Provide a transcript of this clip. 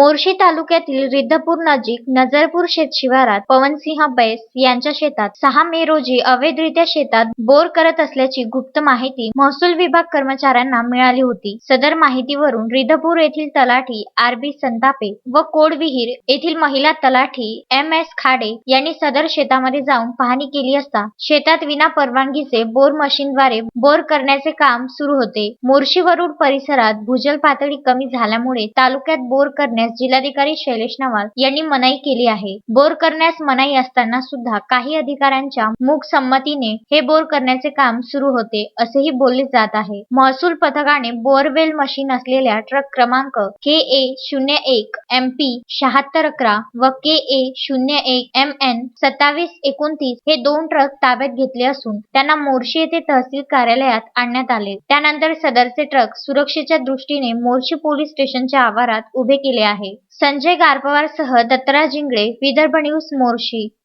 मोर्शी तालुक्यातील रिद्धपूर नजीक नजरपूर शेत शिवारात पवनसिंह बैस यांच्या शेतात सहा मे रोजी अवैधरित्या शेतात बोर करत असल्याची गुप्त माहिती महसूल विभाग कर्मचाऱ्यांना मिळाली होती. सदर माहितीवरून रिद्धपूर येथील तलाठी आर बी संतापे व कोडविहीर येथील महिला तलाठी एम एस खाडे यांनी सदर शेतामध्ये जाऊन पाहणी केली असता शेतात विना परवानगीचे बोर मशीनद्वारे बोर करण्याचे काम सुरू होते. मोर्शी वरुड परिसरात भूजल पातळी कमी झाल्यामुळे तालुक्यात बोर करण्यास जिल्हाधिकारी शैलेश नवाल यांनी मनाई केली आहे. बोर करण्यास मनाई असताना सुद्धा काही अधिकाऱ्यांच्या मूक संमतीने हे बोर करण्याचे काम सुरू होते असेही बोलले जात आहे. महसूल पथकाने बोअरवेल मशीन असलेल्या ट्रक क्रमांक के ए शून्य एक एम पी शहात्तर अकरा व के ए शून्य एक एम एन सत्तावीस एकोणतीस हे दोन ट्रक ताब्यात घेतले असून त्यांना मोर्शी येथे तहसील कार्यालयात आणण्यात आले. त्यानंतर सदरचे ट्रक सुरक्षेच्या दृष्टीने मोर्शी पोलीस स्टेशनच्या आवारात उभे केले आहे संजय गारपवार सह दत्तराज इंगळे विदर्भ न्यूज मोर्शी.